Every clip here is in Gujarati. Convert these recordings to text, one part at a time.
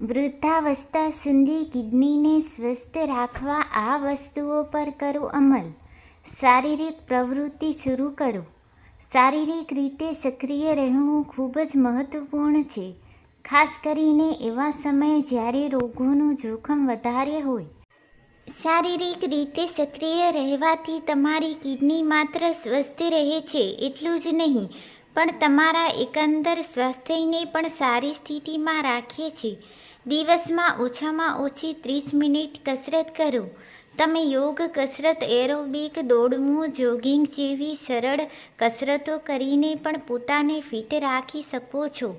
વૃદ્ધાવસ્થા સુધી કિડનીને સ્વસ્થ રાખવા આ વસ્તુઓ પર કરો અમલ. શારીરિક પ્રવૃત્તિ શરૂ કરો. શારીરિક રીતે સક્રિય રહેવું ખૂબ જ મહત્વપૂર્ણ છે, ખાસ કરીને એવા સમયે જ્યારે રોગોનું જોખમ વધારે હોય. શારીરિક રીતે સક્રિય રહેવાથી તમારી કિડની માત્ર સ્વસ્થ રહે છે એટલું જ નહીં, પણ તમારા એકંદર સ્વાસ્થ્યને પણ સારી સ્થિતિમાં રાખીએ છે. દિવસમાં ઓછામાં ઓછી ત્રીસ મિનિટ કસરત કરો. તમે યોગ, કસરત, એરોબિક દોડવું જોગિંગ જેવી સરળ કસરતો કરીને પણ પોતાને ફિટ રાખી શકો છો.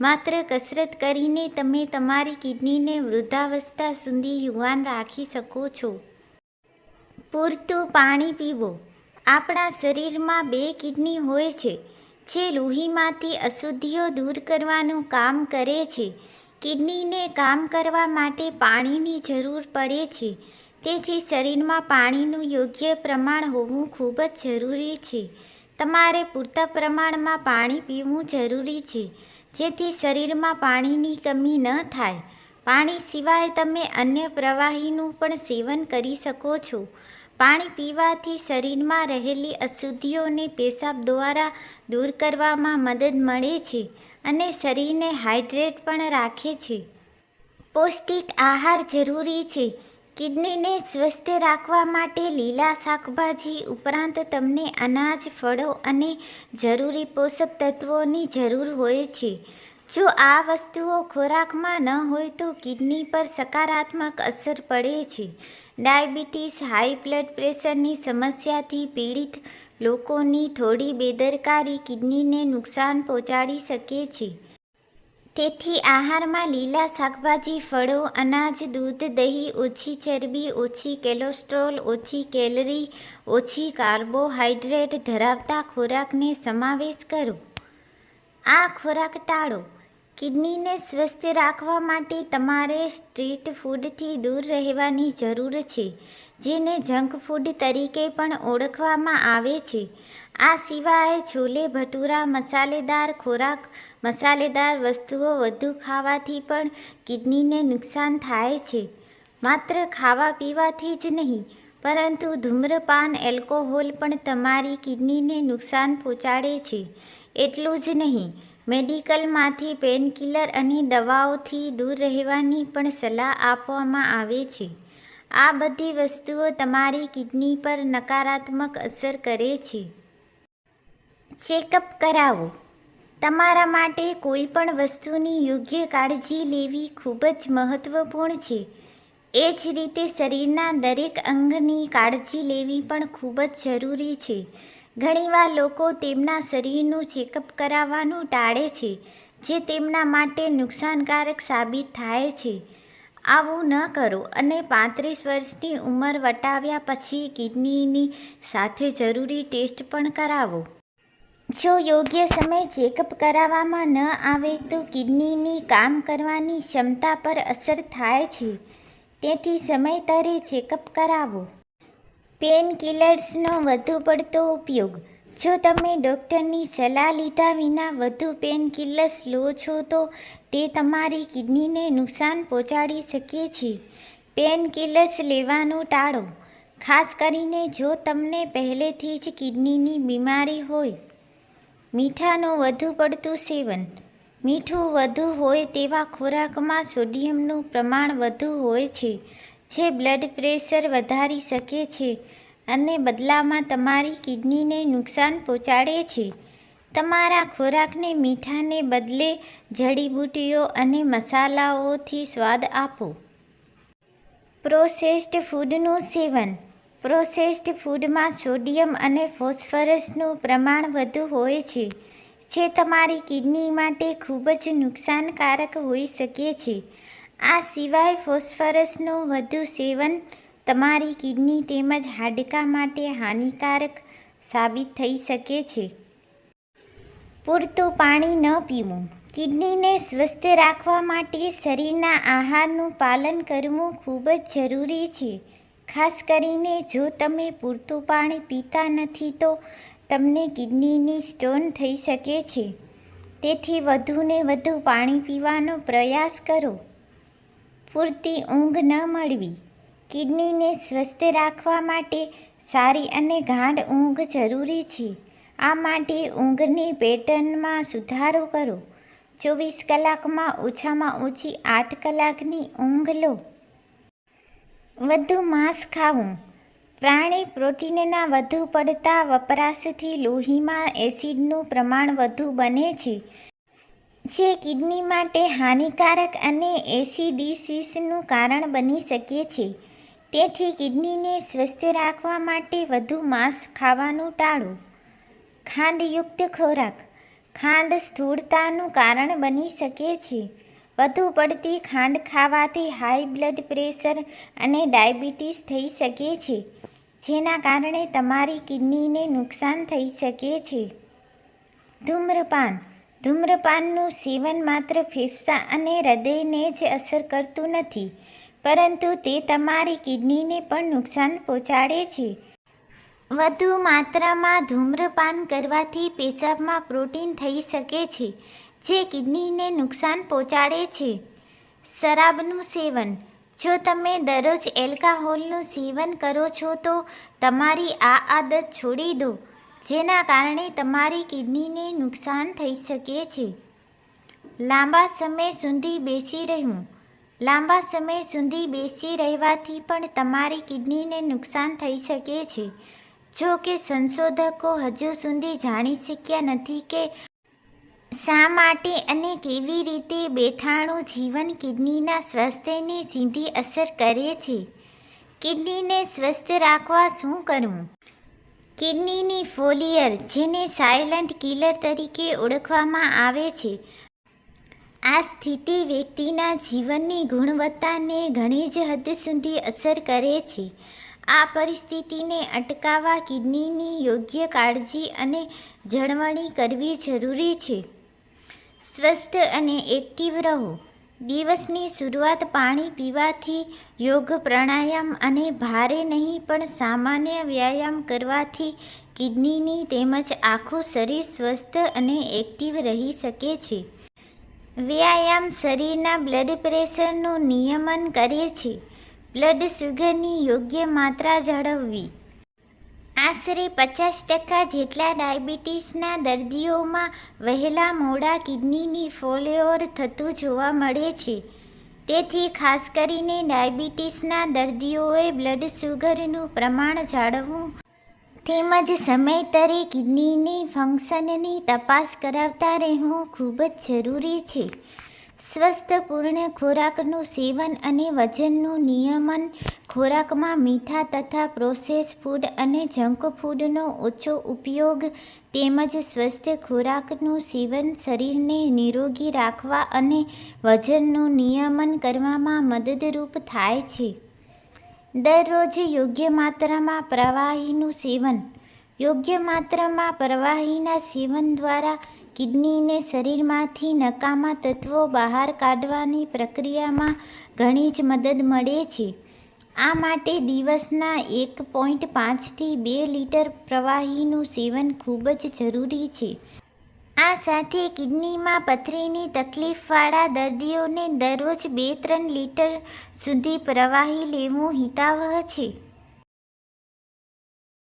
માત્ર કસરત કરીને તમે તમારી કિડનીને વૃદ્ધાવસ્થા સુધી યુવાન રાખી શકો છો. પૂરતું પાણી પીવો. આપણા શરીરમાં બે કિડની હોય છે, જે લોહીમાંથી અશુદ્ધિઓ દૂર કરવાનું કામ કરે છે. કિડનીને કામ કરવા માટે પાણીની જરૂર પડે છે. તેથી શરીરમાં પાણીનું યોગ્ય પ્રમાણ હોવું ખૂબ જ જરૂરી છે. તમારે પૂરતા પ્રમાણમાં પાણી પીવું જરૂરી છે, જેથી શરીરમાં પાણીની કમી ન થાય. પાણી સિવાય તમે અન્ય પ્રવાહીનું પણ સેવન કરી શકો છો. પાણી પીવાથી શરીરમાં રહેલી અશુદ્ધિઓને પેશાબ દ્વારા દૂર કરવામાં મદદ મળે છે. અને શરીરને હાઇડ્રેટ પણ રાખે છે. પૌષ્ટિક આહાર જરૂરી છે. કિડનીને સ્વસ્થ રાખવા માટે લીલા શાકભાજી ઉપરાંત તમને અનાજ, ફળો અને જરૂરી પોષક તત્વોની જરૂર હોય છે. જો આ વસ્તુઓ ખોરાકમાં ન હોય તો કિડની પર સકારાત્મક અસર પડે છે. ડાયાબિટીસ, હાઈ બ્લડ પ્રેશરની સમસ્યાથી પીડિત લોકોની થોડી બેદરકારી કિડનીને નુકસાન પહોંચાડી શકે છે. તેથી આહારમાં લીલા શાકભાજી, ફળો, અનાજ, દૂધ, દહીં ઓછી ચરબી, ઓછી કોલેસ્ટ્રોલ, ઓછી કેલરી, ઓછી કાર્બોહાઈડ્રેટ ધરાવતા ખોરાકને સમાવેશ કરો. આ ખોરાક ટાળો. કિડનીને સ્વસ્થ રાખવા માટે તમારે સ્ટ્રીટ ફૂડથી દૂર રહેવાની જરૂર છે, જેને જંક ફૂડ તરીકે પણ ઓળખવામાં આવે છે. આ સિવાય છોલે, ભટૂરા, મસાલેદાર ખોરાક, મસાલેદાર વસ્તુઓ વધુ ખાવાથી પણ કિડનીને નુકસાન થાય છે. માત્ર ખાવા પીવાથી જ નહીં, પરંતુ ધૂમ્રપાન, એલ્કોહોલ પણ તમારી કિડનીને નુકસાન પહોંચાડે છે. એટલું જ નહીં મેડિકલમાંથી પેનકિલર અને દવાઓથી દૂર રહેવાની પણ સલાહ આપવામાં આવે છે. આ બધી વસ્તુઓ તમારી કિડની પર નકારાત્મક અસર કરે છે. ચેકઅપ કરાવો. તમારા માટે કોઈ પણ વસ્તુની યોગ્ય કાળજી લેવી ખૂબ જ મહત્વપૂર્ણ છે. એ જ રીતે શરીરના દરેક અંગની કાળજી લેવી પણ ખૂબ જ જરૂરી છે. ઘણીવાર લોકો તેમના શરીરનું ચેકઅપ કરાવવાનું ટાળે છે, જે તેમના માટે નુકસાનકારક સાબિત થાય છે. આવું ન કરો અને પાંત્રીસ વર્ષની ઉંમર વટાવ્યા પછી કિડનીની સાથે જરૂરી ટેસ્ટ પણ કરાવો. જો યોગ્ય સમય ચેકઅપ કરાવવામાં ન આવે તો કિડનીની કામ કરવાની ક્ષમતા પર અસર થાય છે. તેથી સમયતરે ચેકઅપ કરાવો. પેન કિલર્સનો વધુ પડતો ઉપયોગ. જો તમે ડૉક્ટરની સલાહ લીધા વિના વધુ પેન કિલર્સ લો છો તો તે તમારી કિડનીને નુકસાન પહોંચાડી શકે છે. પેન કિલર્સ લેવાનું ટાળો. ખાસ કરીને જો તમને પહેલેથી જ કિડનીની બીમારી હોય. મીઠાનું વધુ પડતું સેવન. મીઠું વધુ હોય તેવા ખોરાકમાં સોડિયમનું પ્રમાણ વધુ હોય છે. જે બ્લડ પ્રેશર વધારી શકે છે અને બદલામાં તમારી કિડનીને નુકસાન પહોંચાડે છે. તમારા ખોરાકને મીઠાને બદલે જડીબુટ્ટીઓ અને મસાલાઓથી સ્વાદ આપો. પ્રોસેસ્ડ ફૂડનું સેવન. પ્રોસેસ્ડ ફૂડમાં સોડિયમ અને ફોસ્ફરસનું પ્રમાણ વધુ હોય છે, જે તમારી કિડની માટે ખૂબ જ નુકસાનકારક હોઈ શકે છે. આ સિવાય ફોસ્ફરસનું વધુ સેવન તમારી કિડની તેમજ હાડકાં માટે હાનિકારક સાબિત થઈ શકે છે. પૂરતું પાણી ન પીવું. કિડનીને સ્વસ્થ રાખવા માટે શરીરના આહારનું પાલન કરવું ખૂબ જ જરૂરી છે. ખાસ કરીને જો તમે પૂરતું પાણી પીતા નથી તો તમને કિડનીની સ્ટોન થઈ શકે છે. તેથી વધુને વધુ પાણી પીવાનો પ્રયાસ કરો. પૂરતી ઊંઘ ન મળવી. કિડનીને સ્વસ્થ રાખવા માટે સારી અને ગાઢ ઊંઘ જરૂરી છે. આ માટે ઊંઘની પેટર્નમાં સુધારો કરો. ચોવીસ કલાકમાં ઓછામાં ઓછી આઠ કલાકની ઊંઘ લો. વધુ માંસ ખાવું. પ્રાણી પ્રોટીનના વધુ પડતા વપરાશથી લોહીમાં એસિડનું પ્રમાણ વધુ બને છે. જે કિડની માટે હાનિકારક અને એસિડિસિસનું કારણ બની શકે છે. તેથી કિડનીને સ્વસ્થ રાખવા માટે વધુ માંસ ખાવાનું ટાળો. ખાંડયુક્ત ખોરાક. ખાંડ સ્થૂળતાનું કારણ બની શકે છે. વધુ પડતી ખાંડ ખાવાથી હાઈ બ્લડ પ્રેશર અને ડાયાબિટીસ થઈ શકે છે, જેના કારણે તમારી કિડનીને નુકસાન થઈ શકે છે. ધૂમ્રપાન. ધૂમ્રપાનનું સેવન માત્ર ફેફસા અને હૃદયને જ અસર કરતું નથી, પરંતુ તે તમારી કિડનીને પણ નુકસાન પહોંચાડે છે. વધુ માત્રામાં ધૂમ્રપાન કરવાથી પેશાબમાં પ્રોટીન થઈ શકે છે, જે કિડનીને નુકસાન પહોંચાડે છે. શરાબનું સેવન. જો તમે દરરોજ એલ્કાહોલનું સેવન કરો છો તો તમારી આ આદત છોડી દો. જેના કારણે તમારી કિડનીને નુકસાન થઈ શકે છે. લાંબા સમય સુધી બેસી રહેવું. લાંબા સમય સુધી બેસી રહેવાથી પણ તમારી કિડનીને નુકસાન થઈ શકે છે. જો કે સંશોધકો હજુ સુધી જાણી શક્યા નથી કે શા માટે અને કેવી રીતે બેઠાણું જીવન કિડનીના સ્વાસ્થ્યને સીધી અસર કરે છે. કિડનીને સ્વસ્થ રાખવા શું કરવું? કિડનીની ફોલિયર, જેને સાયલન્ટ કિલર તરીકે ઓળખવામાં આવે છે. આ સ્થિતિ વ્યક્તિના જીવનની ગુણવત્તાને ઘણી જ હદ સુધી અસર કરે છે. આ પરિસ્થિતિને અટકાવવા કિડનીની યોગ્ય કાળજી અને જળવણી કરવી જરૂરી છે. સ્વસ્થ અને એક્ટિવ રહો. દિવસની શરૂઆત પાણી પીવાથી, યોગ, પ્રાણાયામ અને ભારે નહીં, પણ સામાન્ય વ્યાયામ કરવાથી કિડનીની તેમજ આખું શરીર સ્વસ્થ અને એક્ટિવ રહી શકે છે. વ્યાયામ શરીરના બ્લડ પ્રેશરનું નિયમન કરે છે. બ્લડ શુગરની યોગ્ય માત્રા જાળવવી. આશરે પચાસ ટકા જેટલા ડાયાબિટીસના દર્દીઓમાં વહેલા મોડા કિડનીની ફોલ્યોર થતું જોવા મળે છે. તેથી ખાસ કરીને ડાયાબિટીસના દર્દીઓએ બ્લડ શુગરનું પ્રમાણ જાળવવું તેમજ સમયતરે કિડનીની ફંક્શનની તપાસ કરાવતા રહેવું ખૂબ જ જરૂરી છે. સ્વસ્થપૂર્ણ ખોરાકનું સેવન અને વજનનું નિયમન ખોરાકમાં મીઠા તથા પ્રોસેસ ફૂડ અને જંક ફૂડનો ઓછો ઉપયોગ તેમજ સ્વસ્થ ખોરાકનું સેવન શરીરને નિરોગી રાખવા અને વજનનું નિયમન કરવામાં મદદરૂપ થાય છે. દરરોજ યોગ્ય માત્રામાં પ્રવાહીનું સેવન. યોગ્ય માત્રામાં પ્રવાહીના સેવન દ્વારા કિડનીને શરીરમાંથી નકામા તત્વો બહાર કાઢવાની પ્રક્રિયામાં ઘણી જ મદદ મળે છે. આ માટે દિવસના એક પોઈન્ટ પાંચથી બે લીટર પ્રવાહીનું સેવન ખૂબ જ જરૂરી છે. આ સાથે કિડનીમાં પથરીની તકલીફવાળા દર્દીઓને દરરોજ બે ત્રણ લીટર સુધી પ્રવાહી લેવું હિતાવહ છે.